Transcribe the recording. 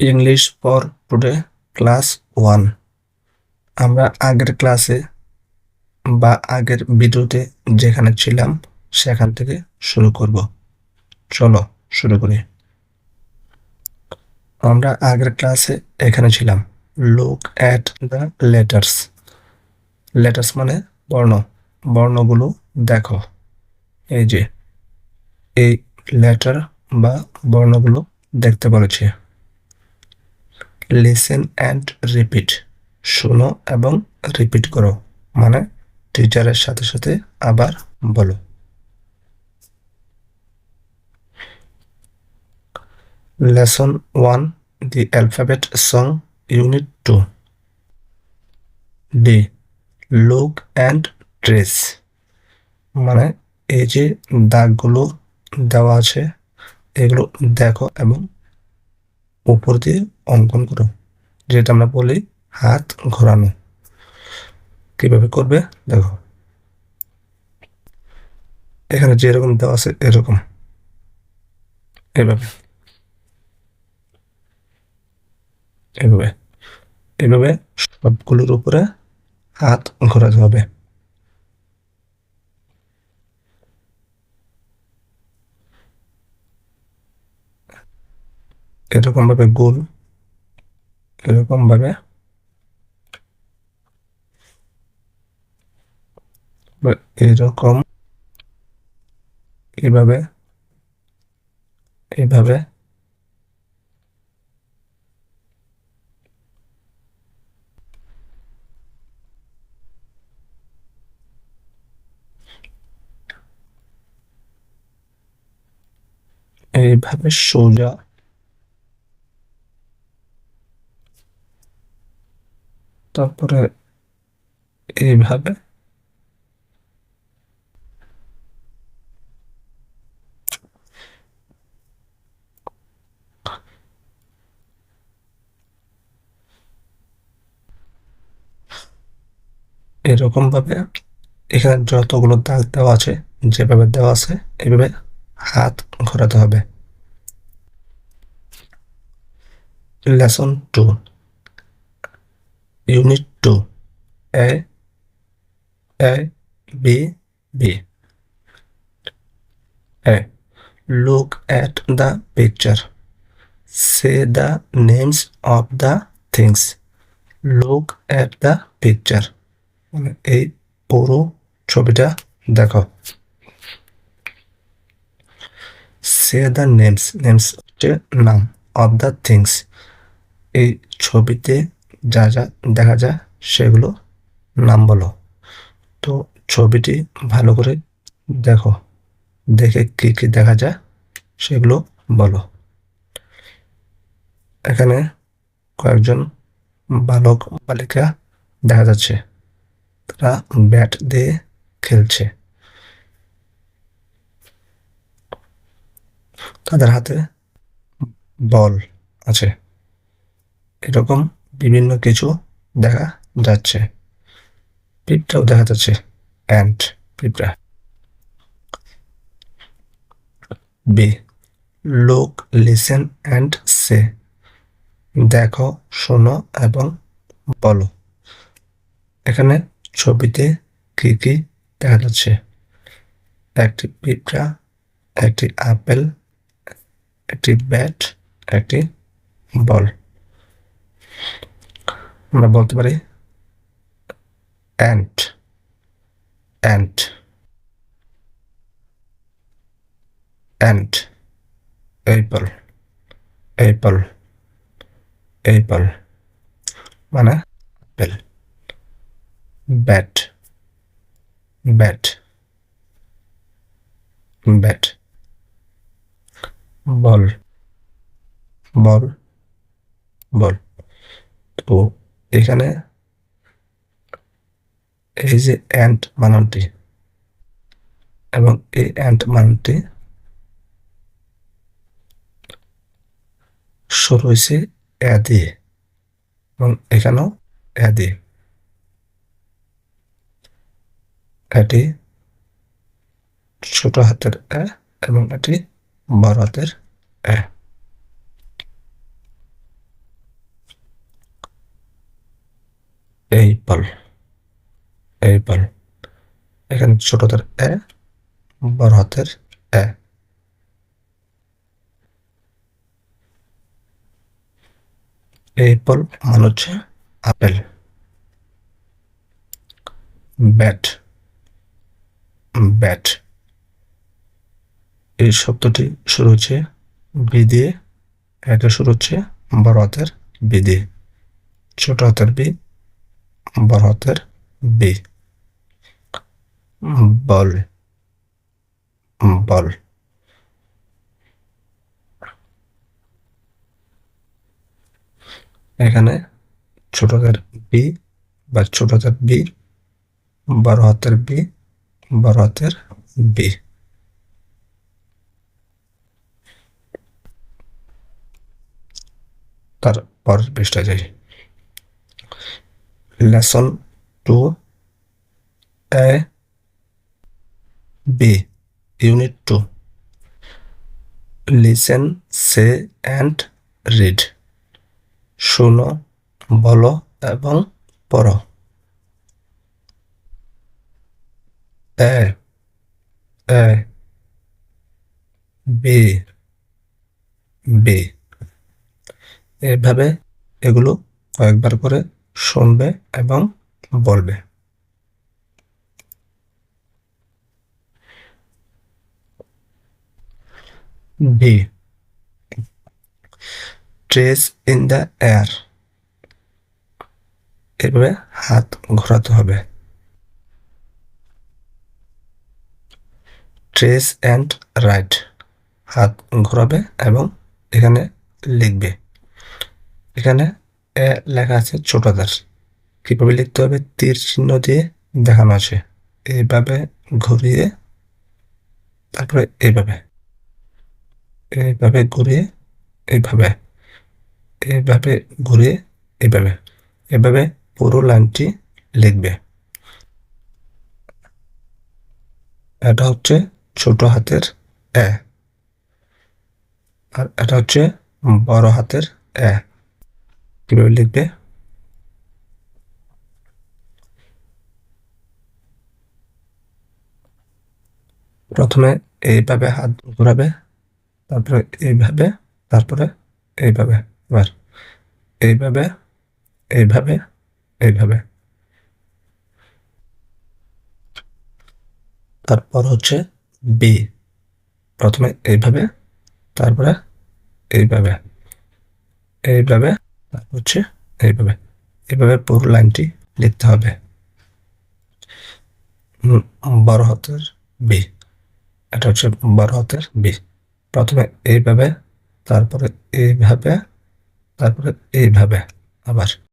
English for today class one আমরা আগের ক্লাসে বা আগের ভিডিওতে যেখানে ছিলাম, সেখান থেকে শুরু করব। চলো শুরু করি। আমরা আগের ক্লাসে এখানে ছিলাম। Look at the letters letters মানে বর্ণ। বর্ণগুলো দেখো। এই যে, এই লেটার বা বর্ণগুলো দেখতে বলেছে। লিসেন অ্যান্ড রিপিট শোনো এবং রিপিট করো। মানে টিচারের সাথে সাথে আবার বলো। Lesson one the alphabet song unit two D look and trace মানে এই যে দাগগুলো দেওয়া আছে, এগুলো দেখো এবং উপর দিয়ে অঙ্কন করো। যেটা আমরা বলি হাত ঘোরানো। কীভাবে করবে? দেখো। এখানে যেরকম দেওয়া আছে এরকম। এভাবে। এভাবে। এভাবে সবগুলোর উপরে হাত ঘোরাতে হবে। এরকম ভাবে গোল এরকম ভাবে এরকম এভাবে এভাবে এইভাবে সোজা তারপরে এইভাবে। এরকম ভাবে এখানে যতগুলো দাগ দেওয়া আছে, যেভাবে দেওয়া আছে, এভাবে হাত ঘোরাতে হবে। Lesson two. Unit two. A B B A look at the picture say the names of the things look at the picture মানে এই পুরো ছবিটা দেখো। সে দ্য নেমস নেমস হচ্ছে নাম অফ দ্য থিংস এই ছবিতে যা যা দেখা যায় সেগুলো নাম বলো। তো ছবিটি ভালো করে দেখো। দেখে কি কি দেখা যায় সেগুলো বলো। এখানে কয়েকজন বালক, বালিকা দেখা যাচ্ছে। তারা ব্যাট দিয়ে খেলছে। তাদের হাতে বল আছে। এরকম বিভিন্ন কিছু দেখা যাচ্ছে। পিঁপড়াও দেখা যাচ্ছে। অ্যান্ড পিঁপড়া। বি লোক লিসেন অ্যান্ড সে দেখো, শোনো এবং বলো। এখানে ছবিতে কি কি দেখা যাচ্ছে? একটি পিঁপড়া, একটি আপেল, একটি ব্যাট একটি বল। আমরা বলতে পারি ant ant ant apple apple apple মানে apple bat bat bat ball ball ball তো এখানে এই যে অ্যান্ট বানানটি এবং এই অ্যান্ট বানানটি শুরু হয়েছে এ দিয়ে এবং এখানেও এ দিয়ে। এটি ছোট হাতের এ এবং এটি বড় হাতের এ। এইপল এইপল এখানে ছোট হাতের এ, বড় হাতের এ। এই এইপল মানে হচ্ছে আপেল। Bat bat. এই শব্দটি শুরু হচ্ছে বি দিয়ে এটা শুরু হচ্ছে বড় হাতের বি দিয়ে ছোট হাতের বি বড় হাতের বি বল। বল। এখানে ছোট হাতের বি বা ছোট হাতের বি বড় হাতের বি বড় হাতের বি তারপর পৃষ্ঠা যাই। Lesson two A B unit two listen say and read শোনো বলো এবং পড়ো এ এ বি বি এভাবে এগুলো কয়েকবার করে শুনবে এবং বলবে। B trace in the air এভাবে হাত ঘোরাতে হবে। ট্রেস অ্যান্ড রাইট হাত ঘোরাবে এবং এখানে লিখবে। এখানে এ লেখা আছে ছোটদার কীভাবে লিখতে হবে? তীর চিহ্ন দিয়ে দেখানো আছে। এইভাবে ঘুরিয়ে, তারপরে এইভাবে এইভাবে ঘুরিয়ে এইভাবে এইভাবে ঘুরিয়ে এইভাবে এভাবে পুরো লাইনটি লিখবে। এটা হচ্ছে ছোট হাতের এ। আর এটা হচ্ছে বড় হাতের এ। কীভাবে লিখবে প্রথমে এইভাবে হাত ঘোরাবে তারপরে এইভাবে তারপরে এইভাবে এবার এইভাবে এইভাবে এইভাবে তারপর হচ্ছে বি প্রথমে এইভাবে তারপরে এইভাবে এইভাবে হচ্ছে এইভাবে এভাবে পুরো লাইনটি লিখতে হবে। বড় হাতের বি এটা হচ্ছে বড় হাতের বি প্রথমে এইভাবে, তারপরে এইভাবে তারপরে এইভাবে আবার।